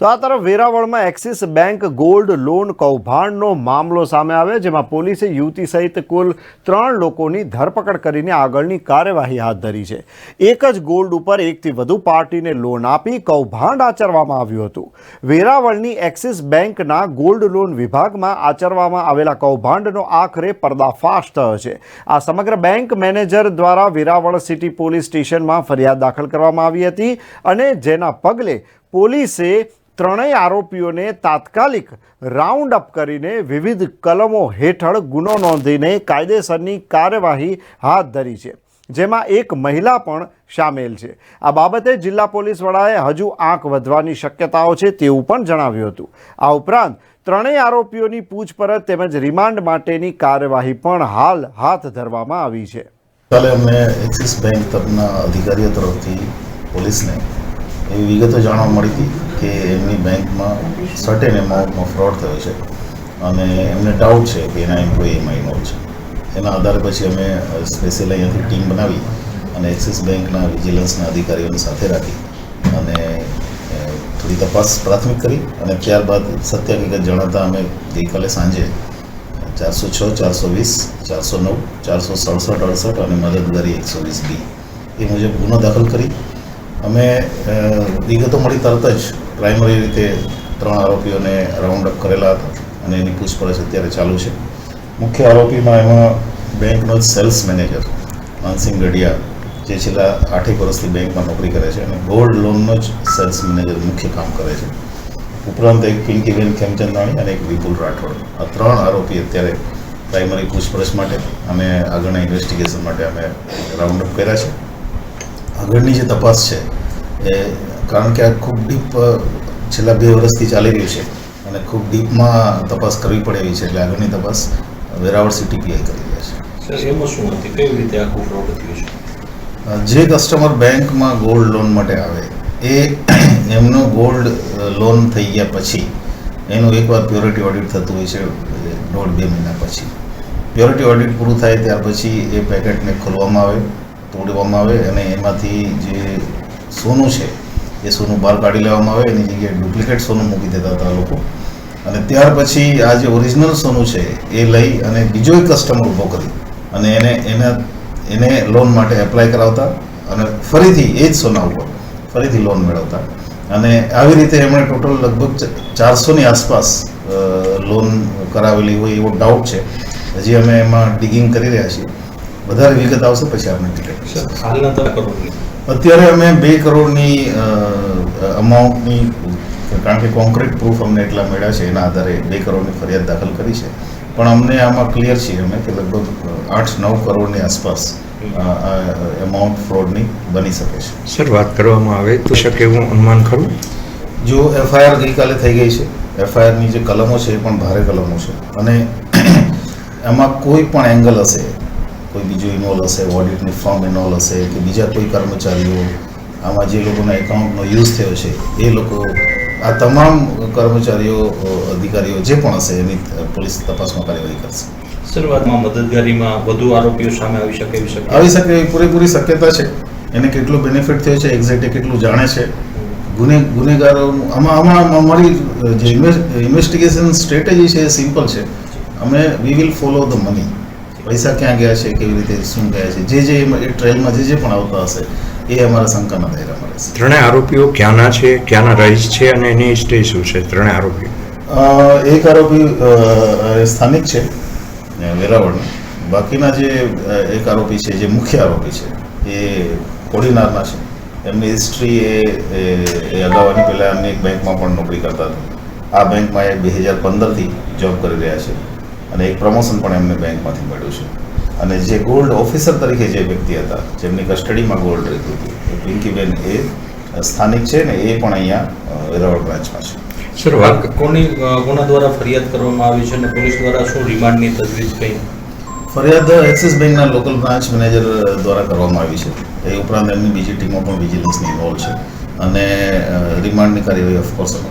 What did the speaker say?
તો આ તરફ વેરાવળમાં એક્સિસ બેંક ગોલ્ડ લોન કૌભાંડનો મામલો સામે આવ્યો જેમાં પોલીસે યુવતી સહિત કુલ ત્રણ લોકોની ધરપકડ કરીને આગળની કાર્યવાહી હાથ ધરી છે. એક જ ગોલ્ડ ઉપર એકથી વધુ પાર્ટીને લોન આપી કૌભાંડ આચરવામાં આવ્યું હતું. વેરાવળની એક્સિસ બેંકના ગોલ્ડ લોન વિભાગમાં આચરવામાં આવેલા કૌભાંડનો આખરે પર્દાફાશ થયો છે. આ સમગ્ર બેંક મેનેજર દ્વારા વેરાવળ સિટી પોલીસ સ્ટેશનમાં ફરિયાદ દાખલ કરવામાં આવી હતી અને જેના પગલે પોલીસે ત્રણેય આરોપીઓને તાત્કાલિક રાઉન્ડ અપ કરીને વિવિધ કલમો હેઠળ ગુનો નોંધીને કાયદેસરની કાર્યવાહી હાથ ધરી છે. જેમાં એક મહિલા પણ સામેલ છે. આ બાબતે જિલ્લા પોલીસ વડાએ હજુ આંક વધવાની શક્યતાઓ છે તેવું પણ જણાવ્યું હતું. આ ઉપરાંત ત્રણેય આરોપીઓની પૂછપરછ તેમજ રિમાન્ડ માટેની કાર્યવાહી પણ હાલ હાથ ધરવામાં આવી છે. કાલે અમે એક્સિસ બેંક તરફના અધિકારીઓ તરફથી પોલીસને એવી વિગતો જાણવા મળી હતી કે એમની બેંકમાં સર્ટેન એમાઉન્ટમાં ફ્રોડ થયો છે. અને એમને ડાઉટ છે કે એના એમ્પ્લોયી એમાં ઇન્વોલ્વ છે. એના આધારે પછી અમે સ્પેશિયલ અહીંયાથી ટીમ બનાવી અને એક્સિસ બેંકના વિજિલન્સના અધિકારીઓને સાથે રાખી અને થોડી તપાસ પ્રાથમિક કરી અને ત્યારબાદ સત્ય હકીકત જણાતા અમે ગઈકાલે સાંજે ચારસો છ, ચારસો વીસ, ચારસો નવ, ચારસો સડસઠ, અડસઠ અને મદદગારી એકસો વીસ બી એ મુજબ ગુનો દાખલ કરી અમે વિગતો મળી તરત જ પ્રાઇમરી રીતે ત્રણ આરોપીઓને રાઉન્ડ અપ કરેલા હતા અને એની પૂછપરછ અત્યારે ચાલુ છે. મુખ્ય આરોપીમાં એમાં બેંકનો જ સેલ્સ મેનેજર માનસિંહ ગઢિયા, જે છેલ્લા આઠેક વર્ષથી બેંકમાં નોકરી કરે છે અને ગોલ્ડ લોનનો જ સેલ્સ મેનેજર મુખ્ય કામ કરે છે. ઉપરાંત એક પિંકીબેન ખેમચંદાણી અને એક વિપુલ રાઠોડ. આ ત્રણ આરોપી અત્યારે પ્રાઇમરી પૂછપરછ માટે અને આગળના ઇન્વેસ્ટિગેશન માટે અમે રાઉન્ડ અપ કર્યા છે. આગળની જે તપાસ છે એ કારણ કે આ ખૂબ ડીપ છેલ્લા બે વર્ષથી ચાલી રહ્યું છે અને ખૂબ ડીપમાં તપાસ કરવી પડે એવી છે એટલે આગળની તપાસ વેરાવળ સિટી પીઆઈ કરી રહ્યા છે. એમાં શું હતી? કઈ રીતે આખું ફ્રોડ થયું છે જે કસ્ટમર બેંકમાં ગોલ્ડ લોન માટે આવે એ એમનો ગોલ્ડ લોન થઈ ગયા પછી એનું એકવાર પ્યોરિટી ઓડિટ થતું હોય છે દોઢ બે મહિના પછી. પ્યોરિટી ઓડિટ પૂરું થાય ત્યાર પછી એ પેકેટને ખોલવામાં આવે તોડવામાં આવે અને એમાંથી જે સોનું છે, એ સોનું બહાર કાઢી લેવામાં આવે, એની જગ્યાએ ડુપ્લિકેટ સોનું મૂકી દેતા હતા લોકો. અને ત્યાર પછી આ જે ઓરિજિનલ સોનું છે, એ લઈ અને બીજો એક કસ્ટમર ઊભો કરી અને એને એના, એને લોન માટે એપ્લાય કરાવતા અને ફરીથી એ જ સોના ઉપર ફરીથી લોન મેળવતા. અને આવી રીતે એમણે ટોટલ લગભગ ચારસોની આસપાસ લોન કરાવેલી હોય એવો ડાઉટ છે. હજી અમે એમાં ડિગિંગ કરી રહ્યા છીએ. વધારે વિગત આવશે પછી આપણે ડિટેલ અત્યારે અમે બે કરોડની અમાઉન્ટની કારણ કે કોન્ક્રીટ પ્રૂફ અમને એટલા મળ્યા છે એના આધારે બે કરોડની ફરિયાદ દાખલ કરી છે. પણ અમને આમાં ક્લિયર છીએ અમે કે લગભગ આઠ નવ કરોડની આસપાસ એમાઉન્ટ ફ્રોડની બની શકે છે. સર વાત કરવામાં આવે તો શકે એવું અનુમાન ખરું? જો એફઆઈઆર ગઈકાલે થઈ ગઈ છે એફઆઈઆરની જે કલમો છે એ પણ ભારે કલમો છે. અને એમાં કોઈ પણ એંગલ હશે કોઈ બીજું ઇન્વોલ્વ હશે ઓડિટની ફર્મ ઇન્વોલ્વ હશે કે બીજા કોઈ કર્મચારીઓ આમાં જે લોકોના એકાઉન્ટનો યુઝ થયો છે એ લોકો આ તમામ કર્મચારીઓ અધિકારીઓ જે પણ હશે એની પોલીસ તપાસમાં કાર્યવાહી કરશે. શરૂઆતમાં મદદગારીમાં વધુ આરોપીઓ સામે આવી શકે એવી શક્યતા? આવી શકે એ પૂરેપૂરી શક્યતા છે. એને કેટલો બેનિફિટ થયો છે એક્ઝેક્ટલી કેટલું જાણે છે. ગુને ગુનેગારો આમાં આમાં અમારી જે ઇન્વેસ્ટિગેશન સ્ટ્રેટેજી છે એ સિમ્પલ છે. અમે we will follow the money પૈસા ક્યાં ગયા છે કેવી રીતે શું ગયા છે જે જે એ ટ્રેલમાં જે જે પણ આવતા હશે એ અમારા શંકાના દાયરામાં રહેશે ત્રણેય આરોપીઓ ક્યાંના છે ક્યાંના રહીશ છે અને એની સ્ટે શું છે ત્રણેય આરોપીઓ? એક આરોપી સ્થાનિક છે વેરાવળનો. બાકીના જે એક આરોપી છે જે મુખ્ય આરોપી છે એ કોડીનારના છે. એમની હિસ્ટ્રી એ અગાઉની પહેલાં એમની એક બેંકમાં પણ નોકરી કરતા હતા. આ બેંકમાં એ બે હજાર પંદરથી જોબ કરી રહ્યા છે. અને એક પ્રમોશન પણ એમને બેંકમાંથી મળ્યું છે. અને જે ગોલ્ડ ઓફિસર તરીકે જે વ્યક્તિ હતા જેમની કસ્ટડીમાં ગોલ્ડ રહેતું હતું એ પિંકીબેન એ સ્થાનિક છે ને એ પણ અહીંયા વેરાવળ બ્રાન્ચમાં છે. સર વાત કોની કોના દ્વારા ફરિયાદ કરવામાં આવી છે અને પોલીસ દ્વારા શું રિમાન્ડની તજવીજ કઈ? ફરિયાદ એક્સિસ બેંકના લોકલ બ્રાન્ચ મેનેજર દ્વારા કરવામાં આવી છે. એ ઉપરાંત એમની બીજી ટીમો પણ વિજિલન્સની ઇન્વોલ્વ છે. અને રિમાન્ડની કાર્યવાહી ઓફકોર્સ અમે